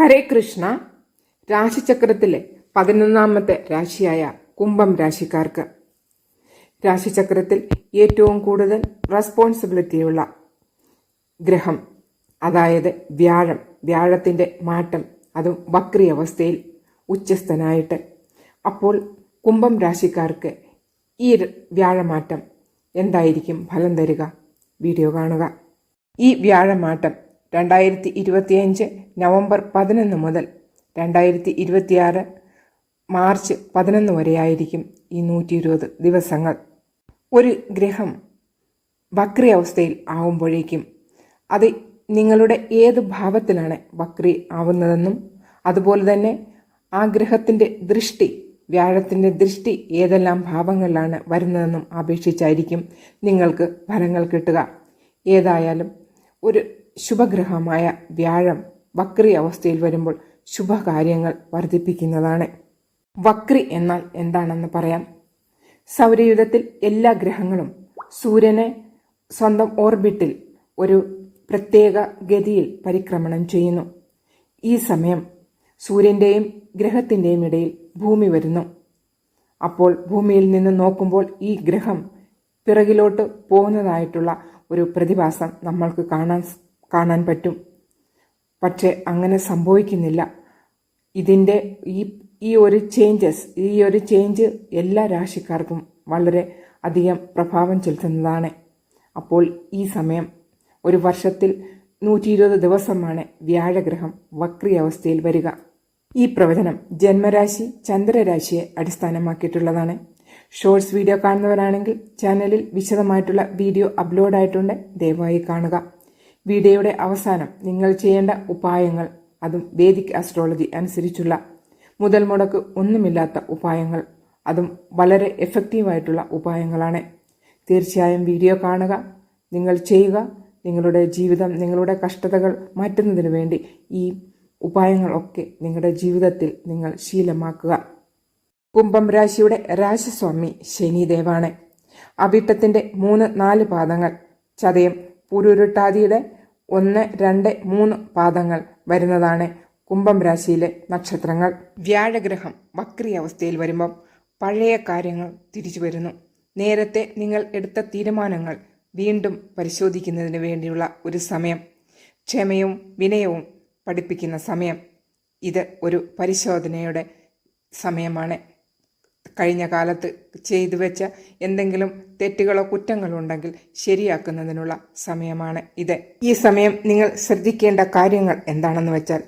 ഹരേ കൃഷ്ണ. രാശിചക്രത്തിലെ പതിനൊന്നാമത്തെ രാശിയായ കുംഭം രാശിക്കാർക്ക്. രാശിചക്രത്തിൽ ഏറ്റവും കൂടുതൽ റെസ്പോൺസിബിലിറ്റിയുള്ള ഗ്രഹം അതായത് വ്യാഴം വ്യാഴത്തിന്റെ മാറ്റം അതും വക്രി അവസ്ഥയിൽ ഉച്ചസ്ഥനായിട്ട്. അപ്പോൾ കുംഭം രാശിക്കാർക്ക് ഈ വ്യാഴമാറ്റം എന്തായിരിക്കും ഫലം തരിക? വീഡിയോ കാണുക. ഈ വ്യാഴമാറ്റം രണ്ടായിരത്തി ഇരുപത്തിയഞ്ച് നവംബർ പതിനൊന്ന് മുതൽ രണ്ടായിരത്തി ഇരുപത്തിയാറ് മാർച്ച് പതിനൊന്ന് വരെയായിരിക്കും ഈ നൂറ്റി ഇരുപത് ദിവസങ്ങൾ. ഒരു ഗ്രഹം വക്രി അവസ്ഥയിൽ ആവുമ്പോഴേക്കും അത് നിങ്ങളുടെ ഏത് ഭാവത്തിലാണ് വക്രി ആവുന്നതെന്നും അതുപോലെ തന്നെ ആ ഗ്രഹത്തിന്റെ ദൃഷ്ടി വ്യാഴത്തിന്റെ ദൃഷ്ടി ഏതെല്ലാം ഭാവങ്ങളിലാണ് വരുന്നതെന്നും അപേക്ഷിച്ചായിരിക്കും നിങ്ങൾക്ക് ഫലങ്ങൾ കിട്ടുക. ഏതായാലും ഒരു ശുഭഗ്രഹമായ വ്യാഴം വക്രി അവസ്ഥയിൽ വരുമ്പോൾ ശുഭകാര്യങ്ങൾ വർദ്ധിപ്പിക്കുന്നതാണ്. വക്രി എന്നാൽ എന്താണെന്ന് പറയാം. സൗരയുധത്തിൽ എല്ലാ ഗ്രഹങ്ങളും സൂര്യനെ സ്വന്തം ഓർബിറ്റിൽ ഒരു പ്രത്യേക ഗതിയിൽ പരിക്രമണം ചെയ്യുന്നു. ഈ സമയം സൂര്യന്റെയും ഗ്രഹത്തിന്റെയും ഇടയിൽ ഭൂമി വരുന്നു. അപ്പോൾ ഭൂമിയിൽ നിന്ന് നോക്കുമ്പോൾ ഈ ഗ്രഹം പിറകിലോട്ട് പോകുന്നതായിട്ടുള്ള ഒരു പ്രതിഭാസം നമ്മൾക്ക് കാണാൻ കാണാൻ പറ്റും. പക്ഷേ അങ്ങനെ സംഭവിക്കുന്നില്ല. ഇതിന്റെ ഈ ഈ ഒരു ചേഞ്ചസ് ഈ ഒരു ചേഞ്ച് എല്ലാ രാശിക്കാർക്കും വളരെ അധികം പ്രഭാവം ചെലുത്തുന്നതാണ്. അപ്പോൾ ഈ സമയം ഒരു വർഷത്തിൽ നൂറ്റി ഇരുപത് ദിവസമാണ് വ്യാഴഗ്രഹം വക്രി അവസ്ഥയിൽ വരിക. ഈ പ്രവചനം ജന്മരാശി ചന്ദ്രരാശിയെ അടിസ്ഥാനമാക്കിയിട്ടുള്ളതാണ്. ഷോർട്സ് വീഡിയോ കാണുന്നവരാണെങ്കിൽ ചാനലിൽ വിശദമായിട്ടുള്ള വീഡിയോ അപ്ലോഡ് ആയിട്ടുണ്ട് ദയവായി കാണുക. വീഡിയോയുടെ അവസാനം നിങ്ങൾ ചെയ്യേണ്ട ഉപായങ്ങൾ അതും വേദിക് ആസ്ട്രോളജി അനുസരിച്ചുള്ള മുതൽ മുടക്ക് ഒന്നുമില്ലാത്ത ഉപായങ്ങൾ അതും വളരെ എഫക്റ്റീവായിട്ടുള്ള ഉപായങ്ങളാണ്. തീർച്ചയായും വീഡിയോ കാണുക നിങ്ങൾ ചെയ്യുക നിങ്ങളുടെ ജീവിതം നിങ്ങളുടെ കഷ്ടതകൾ മാറ്റുന്നതിന് വേണ്ടി ഈ ഉപായങ്ങളൊക്കെ നിങ്ങളുടെ ജീവിതത്തിൽ നിങ്ങൾ ശീലമാക്കുക. കുംഭം രാശിയുടെ രാശസ്വാമി ശനിദേവാണ്. അവിട്ടത്തിന്റെ മൂന്ന് നാല് പാദങ്ങൾ ചതയം പുരുരുട്ടാതിയുടെ ഒന്ന് രണ്ട് മൂന്ന് പാദങ്ങൾ വരുന്നതാണ് കുംഭം രാശിയിലെ നക്ഷത്രങ്ങൾ. വ്യാഴഗ്രഹം വക്രി അവസ്ഥയിൽ വരുമ്പം പഴയ കാര്യങ്ങൾ തിരിച്ചു വരുന്നു. നേരത്തെ നിങ്ങൾ എടുത്ത തീരുമാനങ്ങൾ വീണ്ടും പരിശോധിക്കുന്നതിന് വേണ്ടിയുള്ള ഒരു സമയം ക്ഷമയും വിനയവും പഠിപ്പിക്കുന്ന സമയം. ഇത് ഒരു പരിശോധനയുടെ സമയമാണ്. കഴിഞ്ഞ കാലത്ത് ചെയ്തു വെച്ച എന്തെങ്കിലും തെറ്റുകളോ കുറ്റങ്ങളോ ഉണ്ടെങ്കിൽ ശരിയാക്കുന്നതിനുള്ള സമയമാണ് ഇത്. ഈ സമയം നിങ്ങൾ ശ്രദ്ധിക്കേണ്ട കാര്യങ്ങൾ എന്താണെന്ന് വെച്ചാൽ